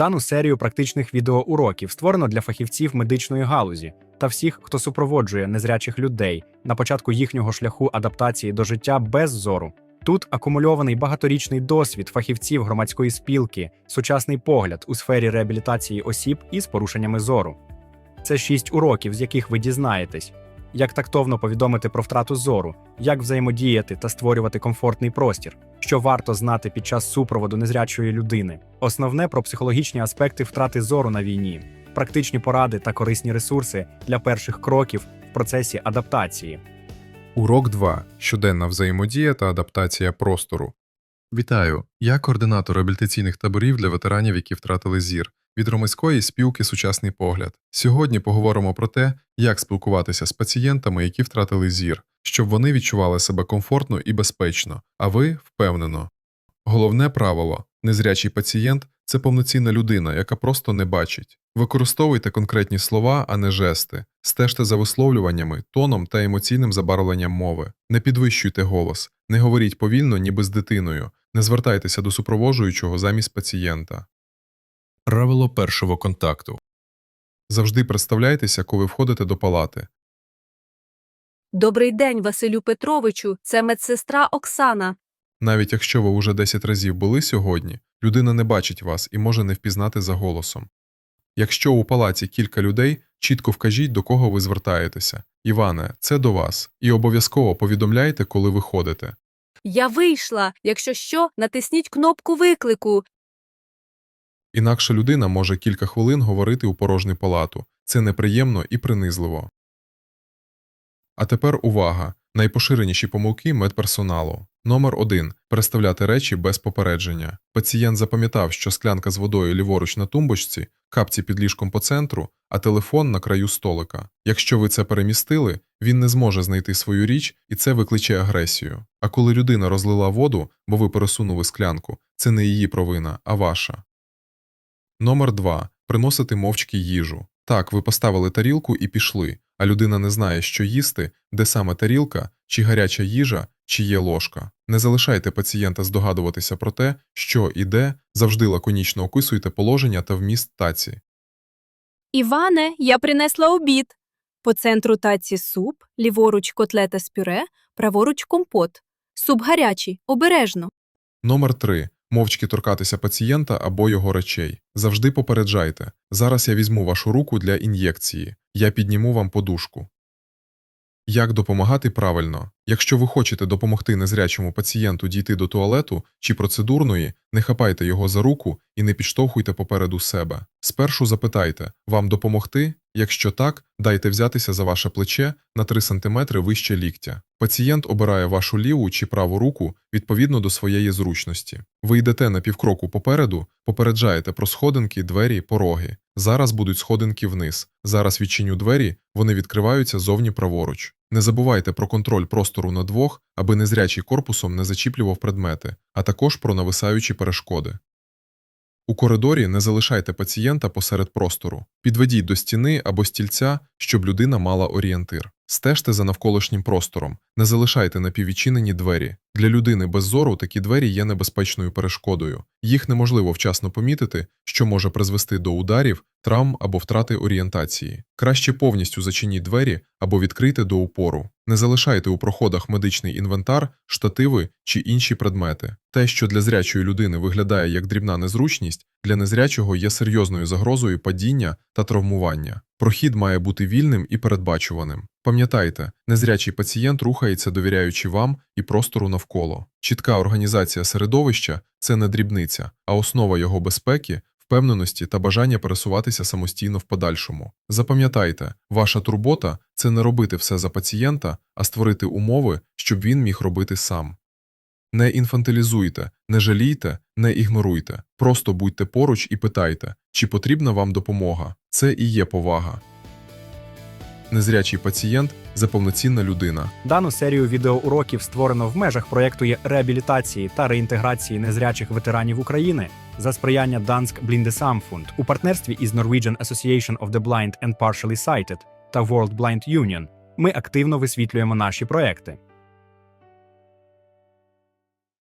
Дану серію практичних відеоуроків створено для фахівців медичної галузі та всіх, хто супроводжує незрячих людей на початку їхнього шляху адаптації до життя без зору. Тут акумульований багаторічний досвід фахівців громадської спілки, сучасний погляд у сфері реабілітації осіб із порушеннями зору. Це шість уроків, з яких ви дізнаєтесь, як тактовно повідомити про втрату зору, як взаємодіяти та створювати комфортний простір, що варто знати під час супроводу незрячої людини, основне про психологічні аспекти втрати зору на війні, практичні поради та корисні ресурси для перших кроків в процесі адаптації. Урок 2. Щоденна взаємодія та адаптація простору. Вітаю! Я координатор реабілітаційних таборів для ветеранів, які втратили зір, від громадської спілки Сучасний погляд. Сьогодні поговоримо про те, як спілкуватися з пацієнтами, які втратили зір, щоб вони відчували себе комфортно і безпечно, а ви впевнено. Головне правило незрячий пацієнт це повноцінна людина, яка просто не бачить. Використовуйте конкретні слова, а не жести, стежте за висловлюваннями, тоном та емоційним забарвленням мови. Не підвищуйте голос, не говоріть повільно, ніби з дитиною, не звертайтеся до супроводжуючого замість пацієнта. Правило першого контакту. Завжди представляйтеся, коли входите до палати. Добрий день, Василю Петровичу. Це медсестра Оксана. Навіть якщо ви уже 10 разів були сьогодні, людина не бачить вас і може не впізнати за голосом. Якщо у палаці кілька людей, чітко вкажіть, до кого ви звертаєтеся. Іване, це до вас. І обов'язково повідомляйте, коли виходите. Я вийшла. Якщо що, натисніть кнопку виклику. Інакше людина може кілька хвилин говорити у порожню палату. Це неприємно і принизливо. А тепер увага! Найпоширеніші помилки медперсоналу. Номер 1. Переставляти речі без попередження. Пацієнт запам'ятав, що склянка з водою ліворуч на тумбочці, капці під ліжком по центру, а телефон на краю столика. Якщо ви це перемістили, він не зможе знайти свою річ, і це викличе агресію. А коли людина розлила воду, бо ви пересунули склянку, це не її провина, а ваша. Номер 2. Приносити мовчки їжу. Так, ви поставили тарілку і пішли, а людина не знає, що їсти, де саме тарілка, чи гаряча їжа, чи є ложка. Не залишайте пацієнта здогадуватися про те, що і де, завжди лаконічно описуйте положення та вміст таці. Іване, я принесла обід. По центру таці суп, ліворуч котлета з пюре, праворуч компот. Суп гарячий, обережно. Номер 3. Мовчки торкатися пацієнта або його речей. Завжди попереджайте. Зараз я візьму вашу руку для ін'єкції. Я підніму вам подушку. Як допомагати правильно? Якщо ви хочете допомогти незрячому пацієнту дійти до туалету чи процедурної, не хапайте його за руку і не підштовхуйте попереду себе. Спершу запитайте, вам допомогти? Якщо так, дайте взятися за ваше плече на 3 см вище ліктя. Пацієнт обирає вашу ліву чи праву руку відповідно до своєї зручності. Ви йдете на півкроку попереду, попереджаєте про сходинки, двері, пороги. Зараз будуть сходинки вниз. Зараз відчиню двері, вони відкриваються зовні праворуч. Не забувайте про контроль простору на двох, аби незрячий корпусом не зачіплював предмети, а також про нависаючі перешкоди. У коридорі не залишайте пацієнта посеред простору. Підведіть до стіни або стільця, щоб людина мала орієнтир. Стежте за навколишнім простором, не залишайте напіввідчинені двері. Для людини без зору такі двері є небезпечною перешкодою. Їх неможливо вчасно помітити, що може призвести до ударів, травм або втрати орієнтації. Краще повністю зачиніть двері або відкрийте до упору. Не залишайте у проходах медичний інвентар, штативи чи інші предмети. Те, що для зрячої людини виглядає як дрібна незручність, для незрячого є серйозною загрозою падіння та травмування. Прохід має бути вільним і передбачуваним. Пам'ятайте, незрячий пацієнт рухається, довіряючи вам і простору навколо. Чітка організація середовища це не дрібниця, а основа його безпеки, впевненості та бажання пересуватися самостійно в подальшому. Запам'ятайте, ваша турбота це не робити все за пацієнта, а створити умови, щоб він міг робити сам. Не інфантилізуйте, не жалійте, не ігноруйте. Просто будьте поруч і питайте, чи потрібна вам допомога. Це і є повага. Незрячий пацієнт за повноцінна людина. Дану серію відеоуроків створено в межах проєкту реабілітації та реінтеграції незрячих ветеранів України за сприяння Dansk Blindesamfund у партнерстві із Norwegian Association of the Blind and Partially Sighted та World Blind Union. Ми активно висвітлюємо наші проекти.